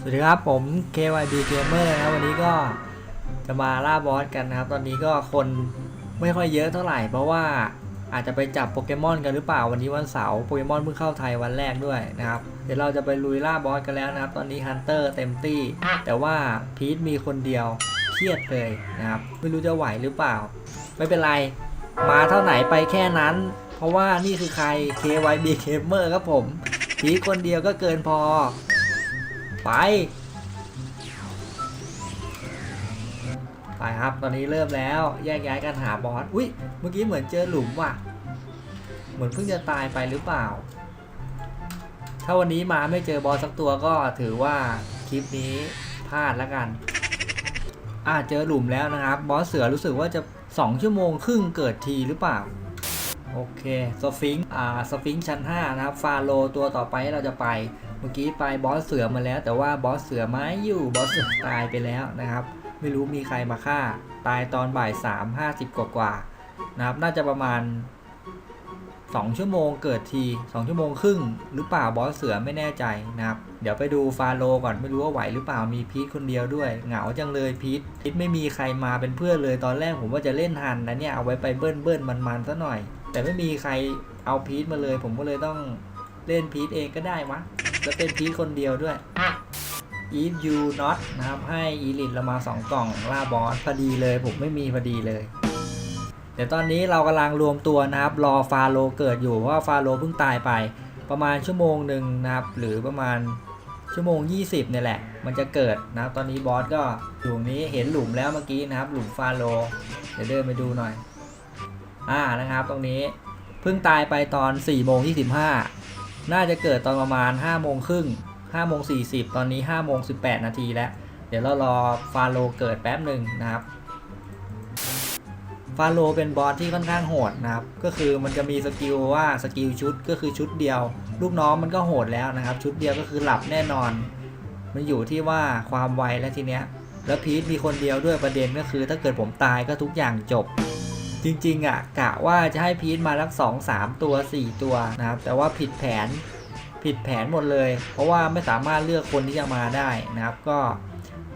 สวัสดีครับผม KYB Gamer นะครับวันนี้ก็จะมาล่าบอสกันนะครับ ตอนนี้ก็คนไม่ค่อยเยอะเท่าไหร่ เพราะว่าอาจจะไปจับโปเกมอนกันหรือเปล่าวันนี้วันเสาร์โปเกมอนเพิ่งเข้าไทยวันแรกด้วยนะครับ เดี๋ยวเราจะไปลุยล่าบอสกันแล้วนะครับ ตอนนี้ฮันเตอร์เต็มที่แต่ว่าพีทมีคนเดียวเครียดเลยนะครับ ไม่รู้จะไหวหรือเปล่า ไม่เป็นไร มาเท่าไหนไปแค่นั้น เพราะว่านี่คือใคร KYB Gamer ครับผมพีทคนเดียวก็เกินพอ ไป ไปครับตอนนี้เริ่มแล้ว แยกย้ายกันหาบอสอุ้ยเมื่อกี้เหมือนเจอหลุมว่ะ เหมือนเพิ่งจะตายไปหรือเปล่า ถ้าวันนี้มาไม่เจอบอสสักตัวก็ถือว่าคลิปนี้พลาดแล้วกันอ่าเจอหลุมแล้วนะครับ บอสเสือรู้สึกว่าจะ 2 ชั่วโมงครึ่งเกิดทีหรือเปล่า โอเคสฟิงค์อ่าสฟิงค์ชั้น 5 นะครับ ฟาโลตัวต่อไปเราจะไป เมื่อกี้ไปบอสเสือมาแล้ว แต่ว่าบอสเสือไม่อยู่ บอสเสือตายไปแล้วนะครับ ไม่รู้มีใครมาฆ่า ตายตอนบ่าย 3 50 กว่ากว่านะครับ น่าจะประมาณ 2 ชั่วโมงเกิดที 2 ชั่วโมงครึ่ง หรือเปล่าบอสเสือไม่แน่ใจนะครับ เดี๋ยวไปดูฟาโลก่อน ไม่รู้ว่าไหวหรือเปล่า มีพีทคนเดียวด้วย เหงาจังเลยพีทพีทไม่มีใครมาเป็นเพื่อนเลย ตอนแรกผมว่าจะเล่นฮันนะเนี่ย เอาไว้ไปเบิ้ลเบิ้ลมันๆซะหน่อย แต่ไม่มีใครเอาพีทมาเลย ผมก็เลยต้องเล่นพีทเองก็ได้มะแล้วเป็นพีทคนเดียวด้วย if you not นะครับ ให้อีลิทเรามา 2 กล่องล่าบอสพอดีเลย ผมไม่มีพอดีเลยเดี๋ยวตอนนี้เรากำลังรวมตัวนะครับ รอฟาโลเกิดอยู่เพราะว่าฟาโลเพิ่งตายไป ประมาณชั่วโมงหนึ่งนะครับ หรือประมาณชั่วโมง 20เนี่ยแหละ มันจะเกิดนะครับ ตอนนี้บอสก็อยู่ตรงนี้เห็นหลุมแล้วเมื่อกี้นะครับ หลุมฟาโลเดี๋ยวเดินไปดูหน่อย อ่านะครับตรงนี้เพิ่งตายไปตอน4โมง25น่าจะเกิดตอนประมาณ5โมงครึ่ง5โมง40ตอนนี้5โมง18นาทีแล้ว เดี๋ยวเรารอฟาโลเกิดแป๊บหนึ่งนะครับฟาโลเป็นบอสที่ค่อนข้างโหดนะครับ ก็คือมันจะมีสกิลว่าสกิลชุดก็คือชุดเดียว ลูกน้องมันก็โหดแล้วนะครับ ชุดเดียวก็คือหลับแน่นอน มันอยู่ที่ว่าความไวแล้วทีเนี้ย แล้วพีทมีคนเดียวด้วยประเด็นก็คือ ถ้าเกิดผมตายก็ทุกอย่างจบ จริงๆอะกะว่าจะให้พีทมาสักสองสามตัว4ตัวนะครับ แต่ว่าผิดแผนผิดแผนหมดเลย เพราะว่าไม่สามารถเลือกคนที่จะมาได้นะครับ ก็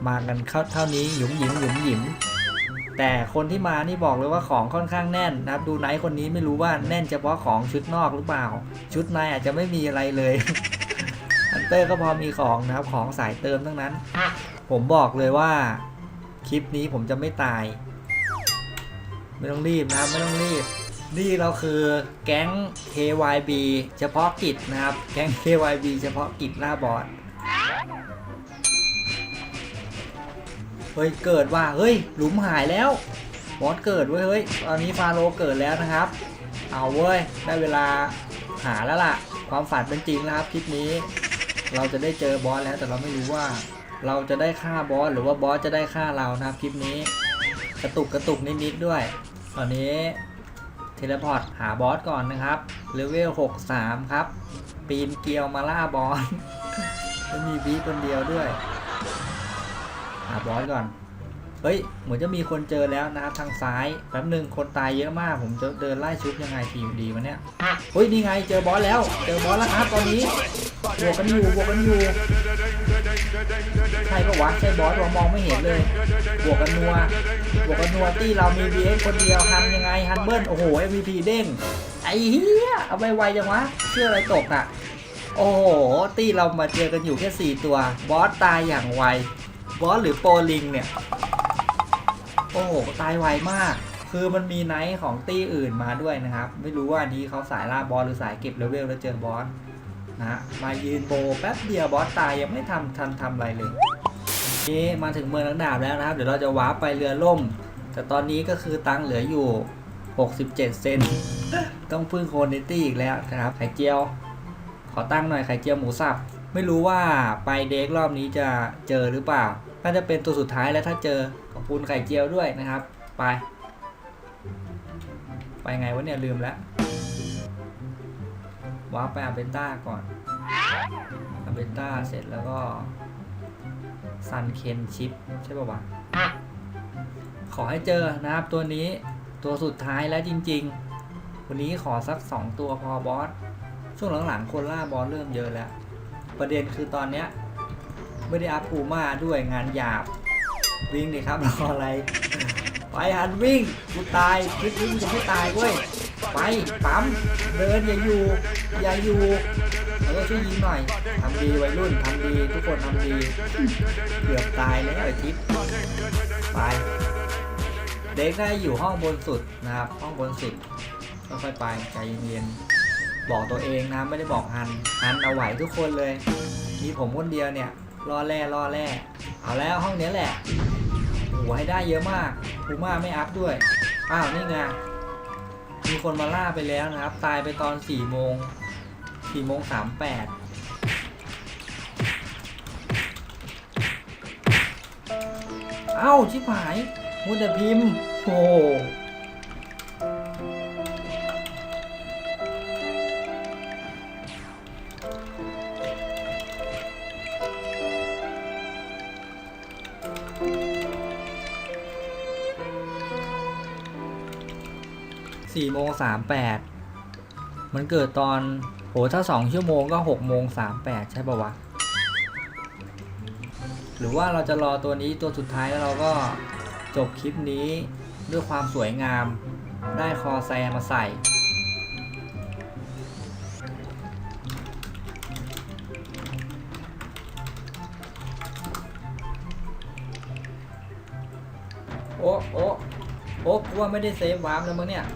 มากันเข้าเท่านี้หยุมหยิมหยุมหยิมแต่คนที่มานี่บอกเลยว่าของค่อนข้างแน่นนะครับ ดูไนท์คนนี้ไม่รู้ว่าแน่นเฉพาะของชุดนอกหรือเปล่า ชุดในอาจจะไม่มีอะไรเลยฮันเตอร์ก็พอมีของนะครับของสายเติมทั้งนั้น ผมบอกเลยว่าคลิปนี้ผมจะไม่ตาย ไม่ต้องรีบนะครับไม่ต้องรีบ นี่เราคือแก๊ง KYB เฉพาะกิจนะครับ แก๊ง KYB เฉพาะกิจล่าบอสเฮ้ยเกิดว่าเฮ้ยหลุมหายแล้วบอสเกิดเว้ยเฮ้ยตอนนี้ฟาโรเกิดแล้วนะครับ เอาเว้ยได้เวลาหาแล้วล่ะ ความฝันเป็นจริงแล้วครับคลิปนี้ เราจะได้เจอบอสแล้วแต่เราไม่รู้ว่า เราจะได้ฆ่าบอสหรือว่าบอสจะได้ฆ่าเรานะครับคลิปนี้ กระตุกกระตุกนิดๆด้วย ตอนนี้เทเลพอร์ตหาบอสก่อนนะครับเลเวล63 ครับ ปีนเกลียวมาล่าบอสแล้วมีวีคนเดียวด้วย หาบอสก่อน เฮ้ย เหมือนจะมีคนเจอแล้วนะครับ ทางซ้าย แป๊บหนึ่งคนตายเยอะมาก ผมจะเดินไล่ชุบยังไงทีมดีวะเนี่ยเฮ้ย นี่ไง เจอบอสแล้ว เจอบอสแล้วครับตอนนี้บวกกันอยู่บวกกันอยู่ ใช่ปะวะใช่บอสเรามองไม่เห็นเลย บวกกันนัว บวกกันนัวตี้เรามี BX คนเดียวฮันยังไงฮันเบิ้ลโอ้โห MVP เด้ง ไอ้เหี้ย เอาไปไวจังวะเชื่ออะไรตกอะ โอ้โหตี้เรามาเจอกันอยู่แค่ 4 ตัว บอสตายอย่างไว บอสหรือโปรลิงเนี่ย โอ้โห ตายไวมากคือมันมีไนท์ของตี้อื่นมาด้วยนะครับ ไม่รู้ว่าอันนี้เขาสายล่าบอสหรือสายเก็บเลเวลแล้วเจอบอส นะมายืนโบแป๊บเดียวบอสตายยังไม่ทำทันทำอะไรเลยนี่มาถึงเมืองนักดาบแล้วนะครับ เดี๋ยวเราจะว้าร์ปไปเรือล่ม แต่ตอนนี้ก็คือตังค์เหลืออยู่ 67 เซนต้องพึ่งโคนิตี้อีกแล้วนะครับ ไข่เจียว ขอตั้งหน่อยไข่เจียวหมูสับ ไม่รู้ว่าไปเด็กรอบนี้จะเจอหรือเปล่าน่าจะเป็นตัวสุดท้ายแล้วถ้าเจอขอบคุณไข่เจียวด้วยนะครับ ไป ไปไงวะเนี่ยลืมแล้ว ว้าร์ปไปอาเบต้าก่อนอาเบต้าเสร็จแล้วก็ซันเคนชิปใช่ป่าวะขอให้เจอนะครับตัวนี้ตัวสุดท้ายแล้วจริง ๆ วันนี้ขอสัก 2 ตัวพอบอส ช่วงหลังๆคนล่าบอสเริ่มเยอะแล้ว ประเด็นคือตอนเนี้ยไม่ได้อัพปูมาด้วยงานหยาบ วิ่งดิครับรออะไร ไปหันวิ่งกูตายคลิปนี้มึงจะไม่ตายเว้ย ไปปั๊มเดินอย่าอยู่อย่าอยู่เออช่วยยิงหน่อยทำดีวัยรุ่นทำดีทุกคนทำดีเกือบตายแล้วไอ้ทิพไปเด็กได้อยู่ห้องบนสุดนะครับห้องบนสุดก็ค่อยไปใจเย็นๆบอกตัวเองนะไม่ได้บอกฮันฮันเอาไหวทุกคนเลย มีผมคนเดียวเนี่ยรอแร่รอแร่เอาแล้วห้องนี้แหละโอ้โหให้ได้เยอะมากภูม่าไม่อัพด้วยอ้าวนี่ไง มีคนมาล่าไปแล้วนะครับ ตายไปตอน4ี่โมงสี่โมงสามแปดเอ้า ชิบหายมูแต่พิมพ์โอ้ สี่โมงสามแปดมันเกิดตอนโหถ้าสองชั่วโมงก็หกโมงสามแปดใช่ปะวะ หรือว่าเราจะรอตัวนี้ตัวสุดท้ายแล้วเราก็จบคลิปนี้ด้วยความสวยงาม ได้คอแซมาใส่โอ้โอ้โอ้กูว่าไม่ได้เซฟวาร์ปแล้วมั้งเนี่ย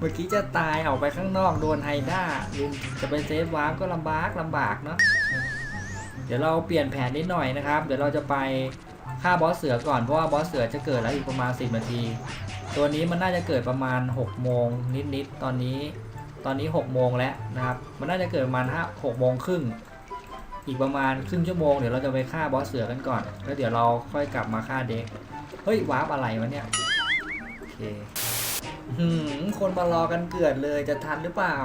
เมื่อกี้จะตายออกไปข้างนอกโดนไฮด้าลุงจะไปเซฟวาร์ปก็ลำบากลำบากเนาะเดี๋ยวเราเปลี่ยนแผนนิดหน่อยนะครับ เดี๋ยวเราจะไปฆ่าบอสเสือก่อนเพราะว่าบอสเสือจะเกิดแล้วอีกประมาณ 10 นาที ตัวนี้มันน่าจะเกิดประมาณ 6 โมงนิดๆตอนนี้ ตอนนี้ 6 โมงแล้วนะครับ มันน่าจะเกิดประมาณ5 6โมงครึ่งอีกประมาณครึ่งชั่วโมงเดี๋ยวเราจะไปฆ่าบอสเสือกันก่อน แล้วเดี๋ยวเราค่อยกลับมาฆ่าเด็กเฮ้ยวาร์ปอะไรวะเนี่ยโอเค หืมคนมารอกันเกือดเลยจะทันหรือเปล่า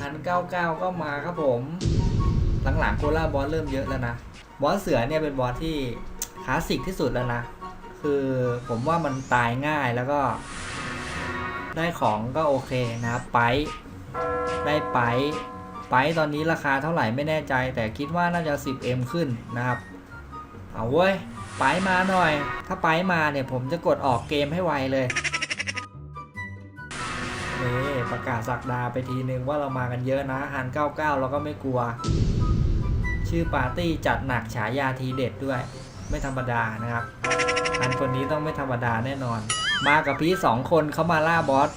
ทัน99ก็มาครับผม หลังๆโคล่าบอสเริ่มเยอะแล้วนะบอสเสือเนี่ยเป็นบอสที่คลาสสิกที่สุดแล้วนะ คือผมว่ามันตายง่ายแล้วก็ ได้ของก็โอเคนะครับไปได้ไปไปตอนนี้ราคาเท่าไหร่ไม่แน่ใจ แต่คิดว่าน่าจะ 10M ขึ้นนะครับ เอาเว้ยไปมาหน่อย ถ้าไปมาเนี่ยผมจะกดออกเกมให้ไวเลย ประกาศสักดาไปทีนึงว่าเรามากันเยอะนะฮัน99เราก็ไม่กลัว ชื่อปาร์ตี้จัดหนักฉายาทีเด็ดด้วย ไม่ธรรมดานะครับฮันคนนี้ต้องไม่ธรรมดาแน่นอน มากับพี่สองคนเขามาล่าบอส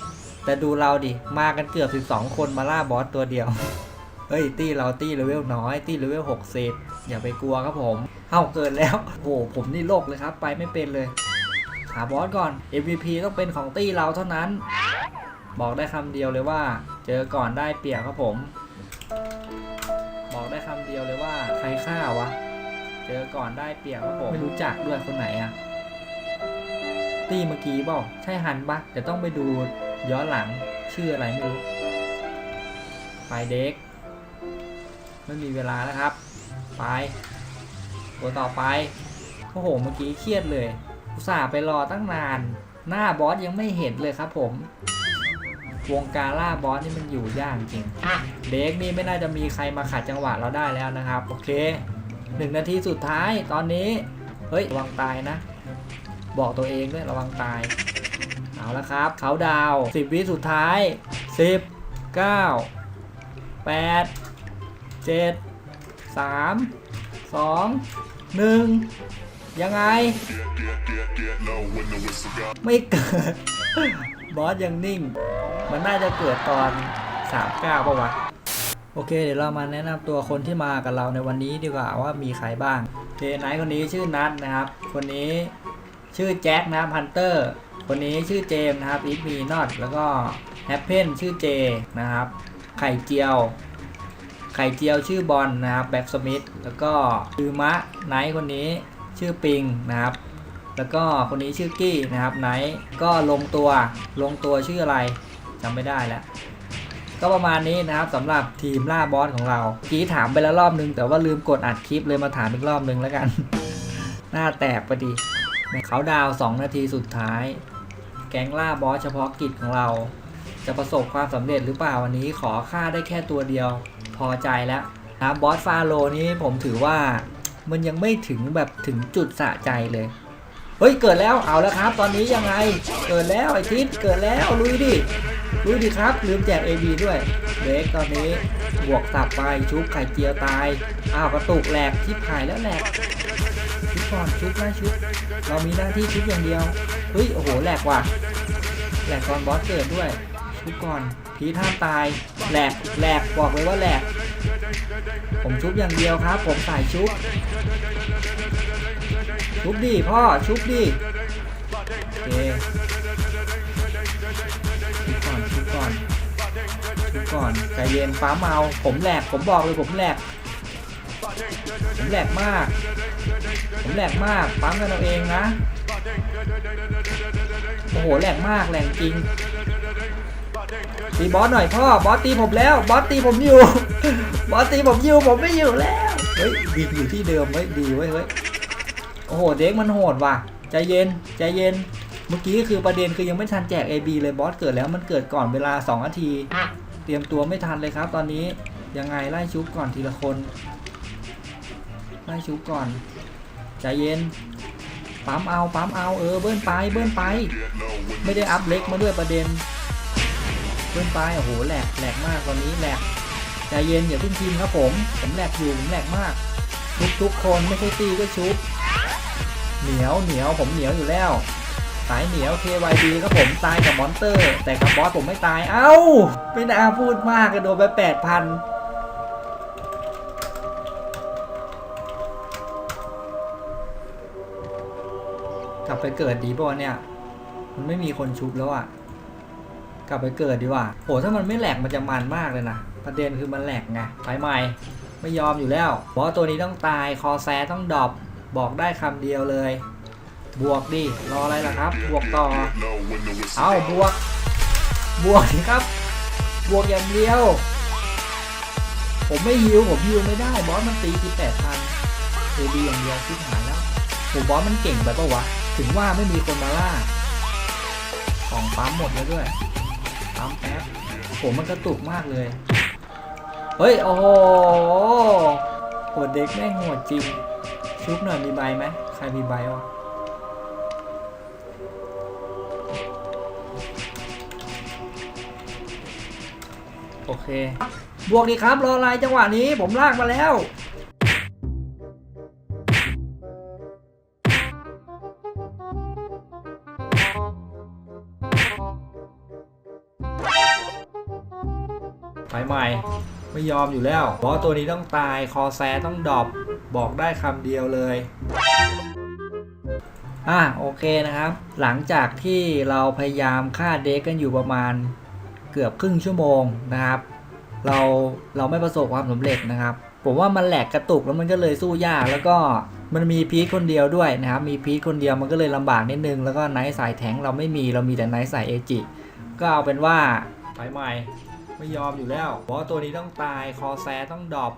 แต่ดูเราดิมากันเกือบ 12 คนมาล่าบอสตัวเดียวเฮ้ยตี้เราตี้เลเวลน้อยตี้เลเวล60 อย่าไปกลัวครับผมเอ้าเกินแล้วโอ้ผมนี่โลกเลยครับ ไปไม่เป็นเลย หาบอสก่อน MVP ต้องเป็นของตี้เราเท่านั้น บอกได้คำเดียวเลยว่า เจอก่อนได้เปรียบครับผม บอกได้คำเดียวเลยว่าใครฆ่าวะ เจอก่อนได้เปรียบครับผมไม่รู้จักด้วยคนไหนอะตี้เมื่อกี้บอกใช่ฮันปะแต่ต้องไปดูย้อนหลังชื่ออะไรไม่รู้ไปเด็กไม่มีเวลาแล้วครับ ไปตัวต่อไปโอ้โหเมื่อกี้เครียดเลย อุตส่าห์ไปรอตั้งนาน หน้าบอสยังไม่เห็นเลยครับผม วงการล่าบอสนี่มันอยู่ยากจริงเด็กนี่ไม่น่าจะมีใครมาขัดจังหวะเราได้แล้วนะครับ โอเคหนึ่งนาทีสุดท้ายตอนนี้ เฮ้ย ระวังตายนะ บอกตัวเองด้วยระวังตาย เอาละครับ เขาดาวสิบวิสุดท้ายสิบเก้าแปดเจ็ดสามสองหนึ่งยังไง ไม่เกิด บอสยังนิ่ง มันน่าจะเกิดตอน39ป่าวะโอเค เดี๋ยวเรามาแนะนำตัวคนที่มากับเราในวันนี้ดีกว่าว่ามีใครบ้างเจไนท์คนนี้ชื่อนัทนะครับ คนนี้ชื่อแจ็คนะพันเตอร์ คนนี้ชื่อเจมนะครับอีทมีนอตแล้วก็แฮปเพนชื่อเจนะครับ ไข่เจียว ไข่เจียวชื่อบอลนะครับแบ็กสมิธแล้วก็คือมะไนท์คนนี้ชื่อปิงนะครับ แล้วก็คนนี้ชื่อกี้นะครับไนท์ก็ลงตัวลงตัวชื่ออะไรจำไม่ได้แล้ว ก็ประมาณนี้นะครับสำหรับทีมล่าบอสของเรากี้ถามไปแล้วรอบนึง แต่ว่าลืมกดอัดคลิปเลยมาถามอีกรอบนึงแล้วกัน หน้าแตกพอดีเขาดาว2นาทีสุดท้าย แก๊งล่าบอสเฉพาะกิจของเรา จะประสบความสำเร็จหรือเปล่าวันนี้ขอฆ่าได้แค่ตัวเดียว พอใจแล้วนะบอสฟาโลนี้ผมถือว่ามันยังไม่ถึงแบบถึงจุดสะใจเลย เฮ้ยเกิดแล้วเอาแล้วครับ ตอนนี้ยังไง เกิดแล้วไอทิศเกิดแล้วลุยดิลุยดิครับลืมแจก AB ด้วยเบรกตอนนี้บวกสับไปชุบไข่เจียวตายอ้าวกระตุกแหลกทิพหายแล้วแหลกชุบก่อนชุบนะชุบเรามีหน้าที่ชุบอย่างเดียวเฮ้ยโอ้โหแหลกว่ะแหลกตอนบอสเกิดด้วยชุบก่อนพีท่ามตายแหลกแหลกบอกเลยว่าแหลกผมชุบอย่างเดียวครับ ผมสายชุบ ชุบดิพ่อชุบดิโอเคชุบก่อนชุบก่อนชุบก่อนใจเย็นฟ้าเมาผมแหลกผมบอกเลยผมแหลกผมแหลกมาก ผมแหลกมากปั๊มกันเอาเองนะโอ้โหแหลกมากแหลกจริงตีบอสหน่อยพ่อบอสตีผมแล้วบอสตีผมอยู่บอสตีผมอยู่ผมไม่อยู่แล้วเฮ้ยดีอยู่ที่เดิมไว้ยดีไว้ยเฮ้ย โอ้โห เด็กมันโหดว่ะ ใจเย็น ใจเย็น เมื่อกี้คือประเด็นคือยังไม่ทันแจก AB เลยบอสเกิดแล้วมันเกิดก่อนเวลา2นาที เตรียมตัวไม่ทันเลยครับ ตอนนี้ยังไงไล่ชุบก่อนทีละคน ไล่ชุบก่อน ใจเย็น ปั๊มเอา ปั๊มเอา เออ เบิ้ลไป เบิ้ลไป ไม่ได้อัพเล็กมาด้วยประเด็น เบิ้ลไป โอ้โห แหลก แหลกมากตอนนี้แหลก ใจเย็นอย่าเพิ่งทีมครับผม ผมแหลกอยู่ ผมแหลกมาก ทุกทุกคนไม่ใช่ตีก็ชุบ เหนียวเหนียวผมเหนียวอยู่แล้ว สายเหนียว KYD ครับผมตายกับมอนเตอร์ แต่กับบอสผมไม่ตาย เอ้า ไม่น่าพูดมากกระโดนไปแปดพันกลับไปเกิดดีป่ะเนี่ย มันไม่มีคนชุบแล้วอะกลับไปเกิดดีกว่าโหถ้ามันไม่แหลกมันจะมันมากเลยนะ ประเด็นคือมันแหลกไงไปใหม่ ไม่ยอมอยู่แล้วบอสตัวนี้ต้องตาย คอแซต้องดรอป บอกได้คำเดียวเลย บวกดิ รออะไรล่ะครับ บวกต่อ เอาบวก บวกสิครับ บวกอย่างเดียว ผมไม่ฮิวผมฮิวไม่ได้ บอสมันตีที่แปดพันเอดีอย่างเดียวชิบหายแล้วโหบอสมันเก่งไปปะวะ ถึงว่าไม่มีคนมาล่า ของปั๊มหมดแล้วด้วย ปั๊มแป๊บผมมันกระตุกมากเลย เฮ้ย โอ้โหโหดเด็กแม่งโหดจริง ชุบหน่อยมีใบไหมใครมีใบวะโอเค บวกดีครับ รออะไรจังหวะนี้ผมลากมาแล้ว ไปใหม่ ไม่ยอมอยู่แล้วเพราะตัวนี้ต้องตาย คอแซต้องดรอป บอกได้คำเดียวเลยอะโอเคนะครับ หลังจากที่เราพยายามฆ่าเด็กกันอยู่ประมาณเกือบครึ่งชั่วโมงนะครับ เราเราไม่ประสบความสำเร็จนะครับ ผมว่ามันแหลกกระตุกแล้วมันก็เลยสู้ยากแล้วก็มันมีพีทคนเดียวด้วยนะครับ มีพีทคนเดียวมันก็เลยลำบากนิดนึง แล้วก็ไนท์สายแทงเราไม่มีเรามีแต่ไนท์สายเอจิก็เอาเป็นว่าไปใหม่ไม่ยอมอยู่แล้วเพราะว่าตัวนี้ต้องตายคอแซต้องดรอป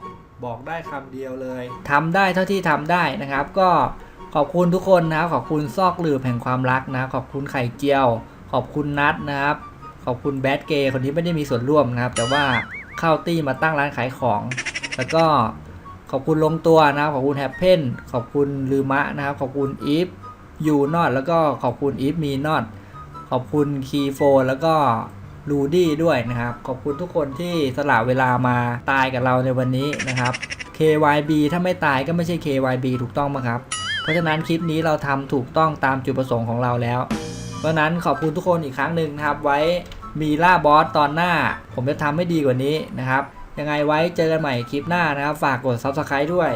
บอกได้คำเดียวเลยทำได้เท่าที่ทำได้นะครับ ก็ขอบคุณทุกคนนะครับขอบคุณซอกหลืบแห่งความรักนะขอบคุณไข่เจียว ขอบคุณนัดนะครับ ขอบคุณแบดเกย์คนนี้ไม่ได้มีส่วนร่วมนะครับ แต่ว่าเข้าตี้มาตั้งร้านขายของ แล้วก็ขอบคุณลงตัวนะครับขอบคุณแฮปเพนขอบคุณลืมะนะครับ ขอบคุณอีฟยูนอตแล้วก็ขอบคุณอีฟมีนอตขอบคุณคีโฟแล้วก็ ลูดี้ด้วยนะครับ ขอบคุณทุกคนที่สละเวลามาตายกับเราในวันนี้นะครับ KYB ถ้าไม่ตายก็ไม่ใช่ KYB ถูกต้องไหมครับ เพราะฉะนั้นคลิปนี้เราทำถูกต้องตามจุดประสงค์ของเราแล้ว เพราะนั้นขอบคุณทุกคนอีกครั้งหนึ่งนะครับ ไว้มีล่าบอสตอนหน้า ผมจะทำให้ดีกว่านี้นะครับ ยังไงไว้เจอกันใหม่คลิปหน้านะครับ ฝากกด Subscribe ด้วย